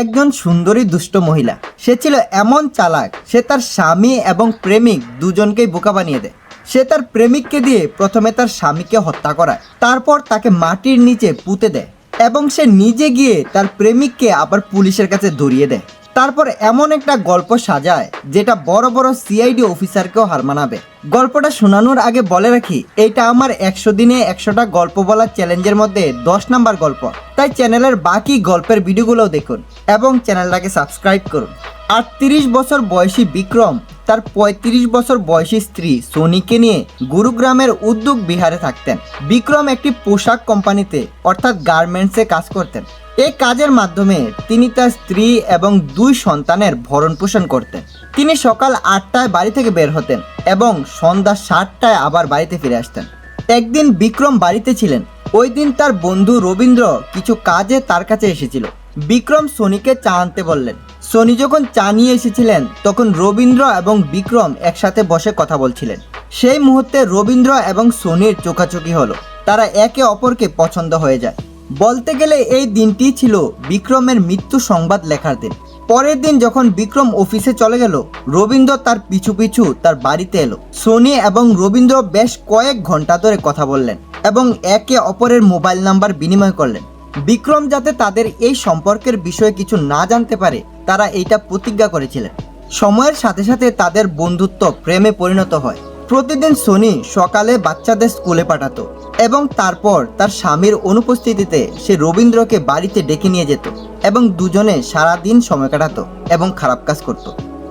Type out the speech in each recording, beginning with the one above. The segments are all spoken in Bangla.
একজন সুন্দরী দুষ্ট মহিলা। সে ছিল এমন চালাক, সে তার স্বামী এবং প্রেমিক দুজনকেই বোকা বানিয়ে দেয়। সে তার প্রেমিককে দিয়ে প্রথমে তার স্বামীকে হত্যা করায়, তারপর তাকে মাটির নিচে পুঁতে দেয় এবং সে নিজে গিয়ে তার প্রেমিককে আবার পুলিশের কাছে ধরিয়ে দেয়। তারপর এমন একটা গল্প সাজায়, যেটা বড় বড় সিআইডি অফিসারকেও হার মানাবে। গল্পটা শোনানোর আগে বলে রাখি এটা আমার একশো দিনে একশোটা গল্প বলার চ্যালেঞ্জের মধ্যে দশ নাম্বার গল্প। তাই চ্যানেলের বাকি গল্পের ভিডিওগুলোও দেখুন এবং চ্যানেলটাকে সাবস্ক্রাইব করুন। আটত্রিশ বছর বয়সী বিক্রম, তার ৩৫ বছর বয়সী স্ত্রী সোনিকে নিয়ে গুরুগ্রামের উদ্যোগ বিহারে থাকতেন। বিক্রম একটি পোশাক কোম্পানিতে, অর্থাৎ গার্মেন্টসে কাজ করতেন। এই কাজের মাধ্যমে তিনি তার স্ত্রী এবং দুই সন্তানের ভরণ পোষণ করতেন। তিনি সকাল আটটায় বাড়ি থেকে বের হতেন এবং সন্ধ্যা সাতটায় আবার বাড়িতে ফিরে আসতেন। একদিন বিক্রম বাড়িতে ছিলেন। ওই দিন তার বন্ধু রবীন্দ্র কিছু কাজে তার কাছে এসেছিল। বিক্রম সোনিকে চা আনতে বললেন। সোনি যখন চা নিয়ে এসেছিলেন, তখন রবীন্দ্র এবং বিক্রম একসাথে বসে কথা বলছিলেন। সেই মুহূর্তে রবীন্দ্র এবং সোনির চোখাচোখি হলো। তারা একে অপরকে পছন্দ হয়ে যায়। বলতে গেলে এই দিনটি ছিল বিক্রমের মৃত্যু সংবাদ লেখার দিন পরের দিন যখন বিক্রম অফিসে চলে গেল, রবীন্দ্র তার পিছু পিছু তার বাড়িতে এলো। সোনি এবং রবীন্দ্র বেশ কয়েক ঘণ্টা ধরে কথা বললেন এবং একে অপরের মোবাইল নাম্বার বিনিময় করলেন। বিক্রম যাতে তাদের এই সম্পর্কের বিষয়ে কিছু না জানতে পারে, তারা এইটা প্রতিজ্ঞা করেছিলেন। সময়ের সাথে সাথে তাদের বন্ধুত্ব প্রেমে পরিণত হয়। প্রতিদিন সোনি সকালে বাচ্চাদের স্কুলে পাঠাতো এবং তারপর তার স্বামীর অনুপস্থিতিতে সে রবীন্দ্রকে বাড়িতে ডেকে নিয়ে যেত এবং দুজনে সারা দিন সময় কাটাতো এবং খারাপ কাজ করত।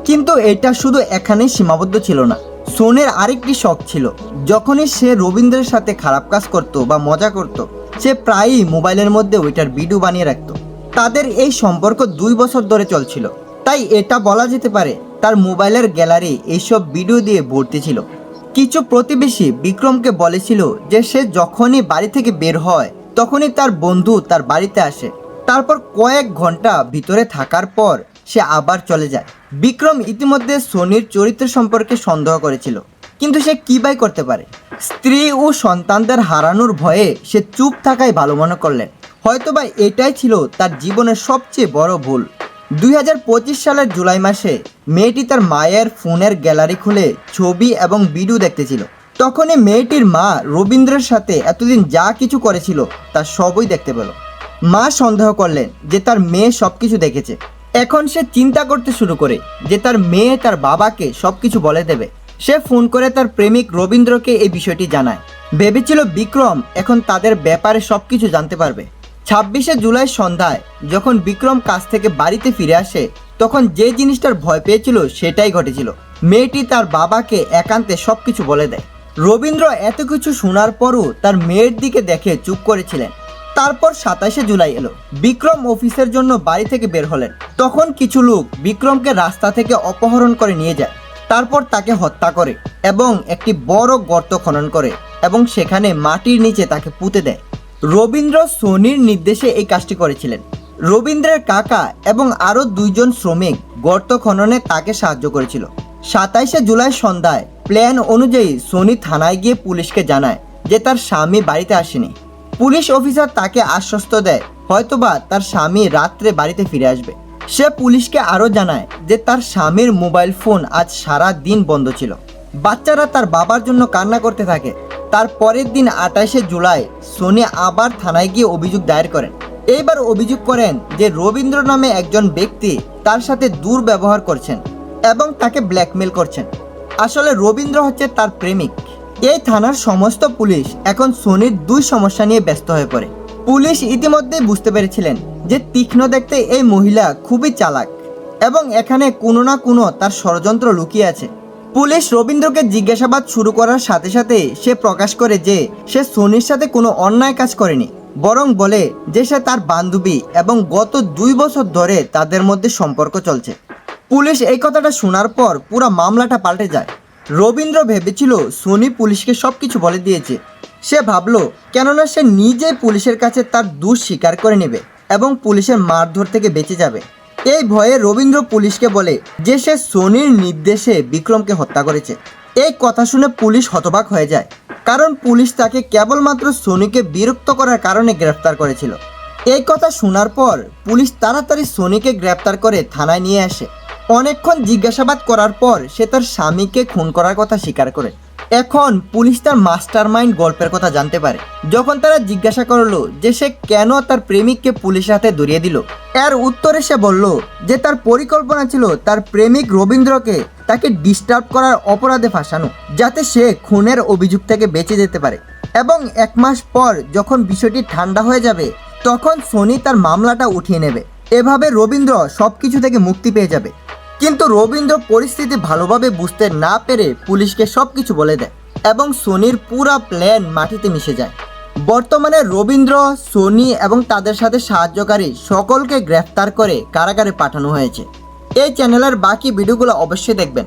কিন্তু এটা শুধু এখানেই সীমাবদ্ধ ছিল না। সোনের আরেকটি শখ ছিল, যখনই সে রবীন্দ্রের সাথে খারাপ কাজ করত বা মজা করত, সে প্রায়ই মোবাইলের মধ্যে ওইটার ভিডিও বানিয়ে রাখত। তাদের এই সম্পর্ক দুই বছর ধরে চলছিল। তাই এটা বলা যেতে পারে তার মোবাইলের গ্যালারি এইসব ভিডিও দিয়ে ভর্তি ছিল। কিছু প্রতিবেশী বিক্রমকে বলেছিল যে সে যখনই বাড়ি থেকে বের হয়, তখনই তার বন্ধু তার বাড়িতে আসে। তারপর কয়েক ঘণ্টা ভিতরে থাকার পর সে আবার চলে যায়। বিক্রম ইতিমধ্যে সোনির চরিত্র সম্পর্কে সন্দেহ করেছিল, কিন্তু সে কি বাই করতে পারে? স্ত্রী ও সন্তানদের হারানোর ভয়ে সে চুপ থাকাই ভালো মনে করলেন। হয়তোবা এটাই ছিল তার জীবনের সবচেয়ে বড় ভুল। দুই হাজার পঁচিশ সালের জুলাই মাসে মেয়েটি তার মায়ের ফোনের গ্যালারি খুলে ছবি এবং ভিডিও দেখতেছিল। তখনই মেয়েটির মা রবীন্দ্রের সাথে এতদিন যা কিছু করেছিল তা সবই দেখতে পেল। মা সন্দেহ করলেন যে তার মেয়ে সব কিছু দেখেছে। এখন সে চিন্তা করতে শুরু করে যে তার মেয়ে তার বাবাকে সব কিছু বলে দেবে। সে ফোন করে তার প্রেমিক রবীন্দ্রকে এই বিষয়টি জানায়। ভেবেছিল বিক্রম এখন তাদের ব্যাপারে সব কিছু জানতে পারবে। ছাব্বিশে জুলাই সন্ধ্যায় যখন বিক্রম কাজ থেকে বাড়িতে ফিরে আসে, তখন যে জিনিসটার ভয় পেয়েছিল সেটাই ঘটেছিল। মেয়েটি তার বাবাকে একান্তে সব কিছু বলে দেয়। রবীন্দ্র এত কিছু শোনার পরও তার মেয়ের দিকে দেখে চুপ করেছিলেন। তারপর সাতাশে জুলাই এলো। বিক্রম অফিসের জন্য বাড়ি থেকে বের হলেন। তখন কিছু লোক বিক্রমকে রাস্তা থেকে অপহরণ করে নিয়ে যায়। তারপর তাকে হত্যা করে এবং একটি বড় গর্ত খনন করে এবং সেখানে মাটির নিচে তাকে পুঁতে দেয়। রবীন্দ্র সোনির নির্দেশে এই কাজটি করেছিলেন। রবীন্দ্রের কাকা এবং আরও দুইজন শ্রমিক গর্ত খননে তাকে সাহায্য করেছিল। সাতাইশে জুলাই সন্ধ্যায় প্ল্যান অনুযায়ী সোনি থানায় গিয়ে পুলিশকে জানায় যে তার স্বামী বাড়িতে আসেনি। পুলিশ অফিসার তাকে আশ্বস্ত দেয়, হয়তোবা তার স্বামী রাত্রে বাড়িতে ফিরে আসবে। সে পুলিশকে আরও জানায় যে তার স্বামীর মোবাইল ফোন আজ সারা দিন বন্ধ ছিল। বাচ্চারা তার বাবার জন্য কান্না করতে থাকে তার পরের দিন আঠাশে জুলাই সোনি আবার থানায় গিয়ে অভিযোগ দায়ের করেন। এইবার অভিযোগ করেন যে রবীন্দ্র নামে একজন ব্যক্তি তার সাথে দুর্ব্যবহার করছেন এবং তাকে ব্ল্যাকমেল করছেন। আসলে রবীন্দ্র হচ্ছে তার প্রেমিক। এই থানার সমস্ত পুলিশ এখন সোনির দুই সমস্যা নিয়ে ব্যস্ত হয়ে পড়ে। পুলিশ ইতিমধ্যেই বুঝতে পেরেছিলেন যে তীক্ষ্ণ দেখতে এই মহিলা খুবই চালাক এবং এখানে কোনো না কোনো তার ষড়যন্ত্র লুকিয়ে আছে। পুলিশ রবীন্দ্রকে জিজ্ঞাসাবাদ শুরু করার সাথে সাথে সে প্রকাশ করে যে সে সোনির সাথে কোনো অন্যায় কাজ করেনি, বরং বলে যে সে তার বান্ধবী এবং গত দুই বছর ধরে তাদের মধ্যে সম্পর্ক চলছে। পুলিশ এই কথাটা শোনার পর পুরো মামলাটা পাল্টে যায়। রবীন্দ্র ভেবেছিল সোনি পুলিশকে সব কিছু বলে দিয়েছে। সে ভাবলো, কেননা সে নিজে পুলিশের কাছে তার দোষ স্বীকার করে নেবে এবং পুলিশের মারধর থেকে বেঁচে যাবে। এই ভয়ে রবীন্দ্র পুলিশকে বলে যে সে সোনির নির্দেশে বিক্রমকে হত্যা করেছে। এই কথা শুনে পুলিশ হতবাক হয়ে যায়। কারণ পুলিশ তাকে কেবলমাত্র সোনিকে বিরক্ত করার কারণে গ্রেফতার করেছিল। এই কথা শোনার পর পুলিশ তাড়াতাড়ি সোনিকে গ্রেপ্তার করে থানায় নিয়ে আসে। অনেকক্ষণ জিজ্ঞাসাবাদ করার পর সে তার স্বামীকে খুন করার কথা স্বীকার করে। এখন পুলিশ তার মাস্টার মাইন্ড গল্পের কথা জানতে পারে। যখন তারা জিজ্ঞাসা করল যে সে কেন তার প্রেমিককে পুলিশের হাতে ধরিয়ে দিল, এর উত্তরে সে বলল যে তার পরিকল্পনা ছিল তার প্রেমিক রবীন্দ্রকে তাকে ডিস্টার্ব করার অপরাধে ফাঁসানো, যাতে সে খুনের অভিযোগ থেকে বেঁচে যেতে পারে। এবং এক মাস পর যখন বিষয়টি ঠান্ডা হয়ে যাবে, তখন সোনি তার মামলাটা উঠিয়ে নেবে। এভাবে রবীন্দ্র সবকিছু থেকে মুক্তি পেয়ে যাবে। কিন্তু রবীন্দ্র পরিস্থিতি ভালোভাবে বুঝতে না পেরে পুলিশকে সব কিছু বলে দেয় এবং সোনির পুরা প্ল্যান মাটিতে মিশে যায়। বর্তমানে রবীন্দ্র, সোনি এবং তাদের সাথে সাহায্যকারী সকলকে গ্রেফতার করে কারাগারে পাঠানো হয়েছে। এই চ্যানেলের বাকি ভিডিওগুলো অবশ্যই দেখবেন।